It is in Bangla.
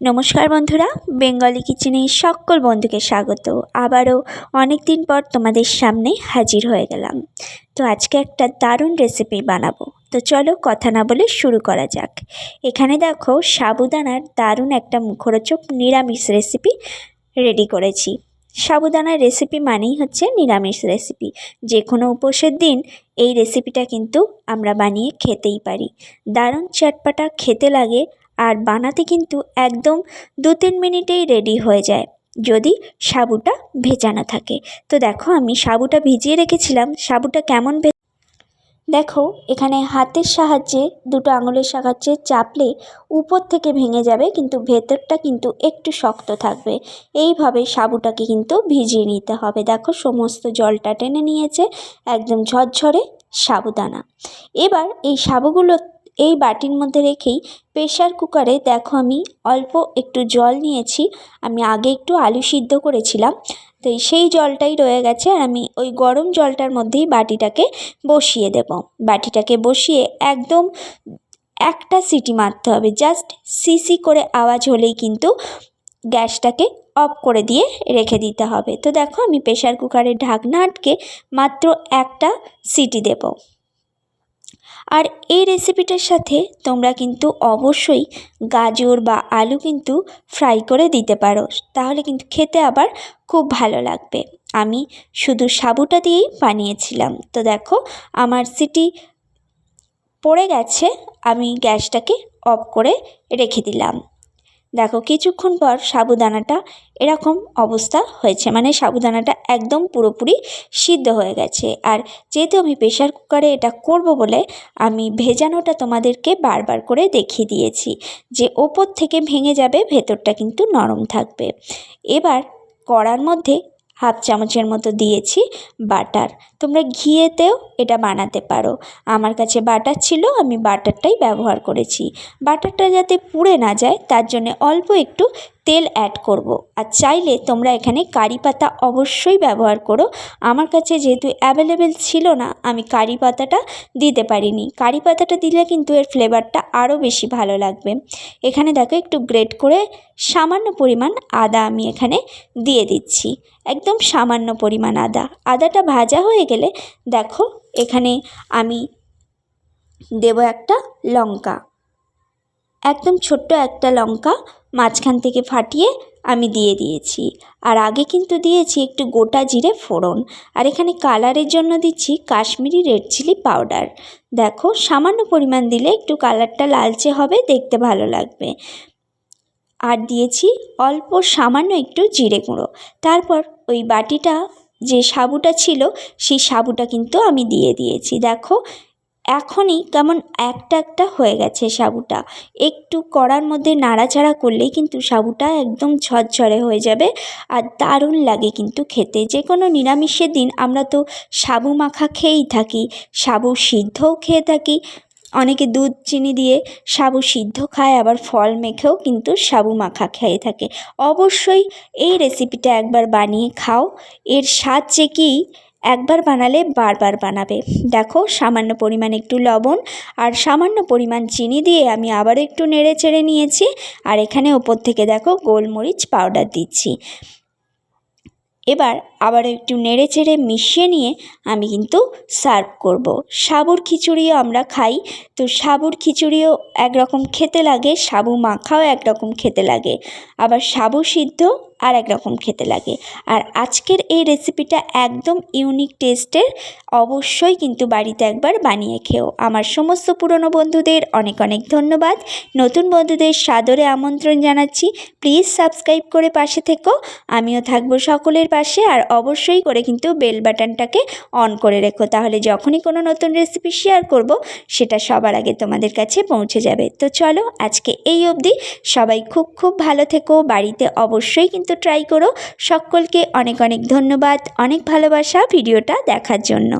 নমস্কার বন্ধুরা, বেঙ্গলি কিচেনে সকল বন্ধুকে স্বাগত। আবারও অনেক দিন পর তোমাদের সামনে হাজির হয়ে গেলাম। তো আজকে একটা দারুণ রেসিপি বানাবো। তো চলো কথা না বলে শুরু করা যাক। এখানে দেখো সাবুদানার দারুণ একটা মুখরোচক নিরামিষ রেসিপি রেডি করেছি। সাবুদানার রেসিপি মানেই হচ্ছে নিরামিষ রেসিপি যে কোনো উপোসের দিন এই রেসিপিটা কিন্তু আমরা বানিয়ে খেতেই পারি। দারুণ চটপাটা খেতে লাগে আর বানাতে কিন্তু একদম দু তিন মিনিটেই রেডি হয়ে যায়, যদি সাবুটা ভেজানো থাকে। তো দেখো, আমি সাবুটা ভিজিয়ে রেখেছিলাম। সাবুটা কেমন দেখো, এখানে হাতের সাহায্যে, দুটো আঙুলের সাহায্যে চাপলে উপর থেকে ভেঙে যাবে, কিন্তু ভেতরটা কিন্তু একটু শক্ত থাকবে। এইভাবে সাবুটাকে কিন্তু ভিজিয়ে নিতে হবে। দেখো, সমস্ত জলটা টেনে নিয়েছে, একদম ঝরঝরে সাবুদানা। এবার এই সাবুগুলো এই বাটির মধ্যে রেখেই প্রেশার কুকারে দেখো আমি অল্প একটু জল নিয়েছি। আমি আগে একটু আলু সিদ্ধ করেছিলাম। তো সেই জলটাই রয়ে গেছে আর আমি ওই গরম জলটার মধ্যেই বাটিটাকে বসিয়ে দেব। বাটিটাকে বসিয়ে একদম একটা সিটি মারতে হবে। জাস্ট সিসি করে আওয়াজ হলেই কিন্তু গ্যাসটাকে অফ করে দিয়ে রেখে দিতে হবে। তো দেখো আমি প্রেশার কুকারের ঢাকনা আটকে মাত্র একটা সিটি দেবো। আর এই রেসিপিটার সাথে তোমরা কিন্তু অবশ্যই গাজর বা আলু কিন্তু ফ্রাই করে দিতে পারো। তাহলে কিন্তু খেতে আবার খুব ভালো লাগবে। আমি শুধু সাবুটা দিয়েই বানিয়েছিলাম। তো দেখো, আমার সিটি পড়ে গেছে। আমি গ্যাসটাকে অফ করে রেখে দিলাম। দেখো, কিছুক্ষণ পর সাবুদানাটা এরকম অবস্থা হয়েছে। মানে সাবুদানাটা একদম পুরোপুরি সিদ্ধ হয়ে গেছে। আর যেহেতু আমি প্রেশার কুকারে এটা করব বলে, আমি ভেজানোটা তোমাদেরকে বারবার করে দেখিয়ে দিয়েছি যে ওপর থেকে ভেঙে যাবে, ভেতরটা কিন্তু নরম থাকবে। এবার কড়ার মধ্যে হাফ চামচের মতো দিয়েছি বাটার। তোমরা ঘিয়েতেও এটা বানাতে পারো। আমার কাছে বাটার ছিল, আমি বাটারটাই ব্যবহার করেছি। বাটারটা যাতে পুড়ে না যায়, তার জন্য অল্প একটু তেল অ্যাড করব। আর চাইলে তোমরা এখানে কারি পাতা অবশ্যই ব্যবহার করো। আমার কাছে যেহেতু অ্যাভেলেবেল ছিল না, আমি কারি পাতাটা দিতে পারিনি। কারি পাতাটা দিলে কিন্তু এর ফ্লেভারটা আরও বেশি ভালো লাগবে। এখানে দেখো একটু গ্রেট করে সামান্য পরিমাণ আদা আমি এখানে দিয়ে দিচ্ছি। একদম সামান্য পরিমাণ আদা। আদাটা ভাজা হয়ে গেলে দেখো এখানে আমি দেব একটা লঙ্কা। একদম ছোট্ট একটা লঙ্কা মাঝখান থেকে ফাটিয়ে আমি দিয়ে দিয়েছি। আর আগে কিন্তু দিয়েছি একটু গোটা জিরে ফোড়ন। আর এখানে কালারের জন্য দিচ্ছি কাশ্মীরি রেড চিলি পাউডার দেখো সামান্য পরিমাণ দিলে একটু কালারটা লালচে হবে, দেখতে ভালো লাগবে। আর দিয়েছি অল্প সামান্য একটু জিরে গুঁড়ো। তারপর ওই বাটিটা যে সাবুটা ছিল, সেই সাবুটা কিন্তু আমি দিয়ে দিয়েছি। দেখো, এখনই কেমন একটা একটা হয়ে গেছে সাবুটা। একটু কড়ার মধ্যে নাড়াচাড়া করলেই কিন্তু সাবুটা একদম ঝরঝরে হয়ে যাবে আর দারুণ লাগে কিন্তু খেতে। যে কোনো নিরামিষের দিন আমরা তো সাবু মাখা খেয়েই থাকি, সাবু সিদ্ধও খেয়ে থাকি অনেকে দুধ, চিনি দিয়ে সাবু সিদ্ধ খায়, আবার ফল মেখেও কিন্তু সাবু মাখা খেয়ে থাকে। অবশ্যই এই রেসিপিটা একবার বানিয়ে খাও। এর স্বাদ যে কী, একবার বানালে বারবার বানাবে। দেখো, সামান্য পরিমাণ একটু লবণ আর সামান্য পরিমাণ চিনি দিয়ে আমি আবার একটু নেড়ে চেড়ে নিয়েছি। আর এখানে ওপর থেকে দেখো গোলমরিচ পাউডার দিচ্ছি। এবার আবার একটু নেড়ে চেড়ে মিশিয়ে নিয়ে আমি কিন্তু সার্ভ করব। সাবুর খিচুড়িও আমরা খাই তো সাবুর খিচুড়িও একরকম খেতে লাগে, সাবু মাখাও একরকম খেতে লাগে আবার সাবু সিদ্ধ আর এক রকম খেতে লাগে। আর আজকের এই রেসিপিটা একদম ইউনিক টেস্টের অবশ্যই কিন্তু বাড়িতে একবার বানিয়ে খেও। আমার সমস্ত পুরনো বন্ধুদের অনেক অনেক ধন্যবাদ। নতুন বন্ধুদের সাদরে আমন্ত্রণ জানাচ্ছি। প্লিজ সাবস্ক্রাইব করে পাশে থেকো। আমিও থাকব সকলের পাশে আর অবশ্যই করে কিন্তু বেল বাটনটাকে অন করে রেখো। তাহলে যখনই কোনো নতুন রেসিপি শেয়ার করব, সেটা সবার আগে তোমাদের কাছে পৌঁছে যাবে। তো চলো আজকে এই অবধি সবাই খুব খুব ভালো থেকো। বাড়িতে অবশ্যই কিন্তু ট্রাই করো। সকলকে অনেক অনেক ধন্যবাদ। অনেক ভালোবাসা ভিডিওটা দেখার জন্য।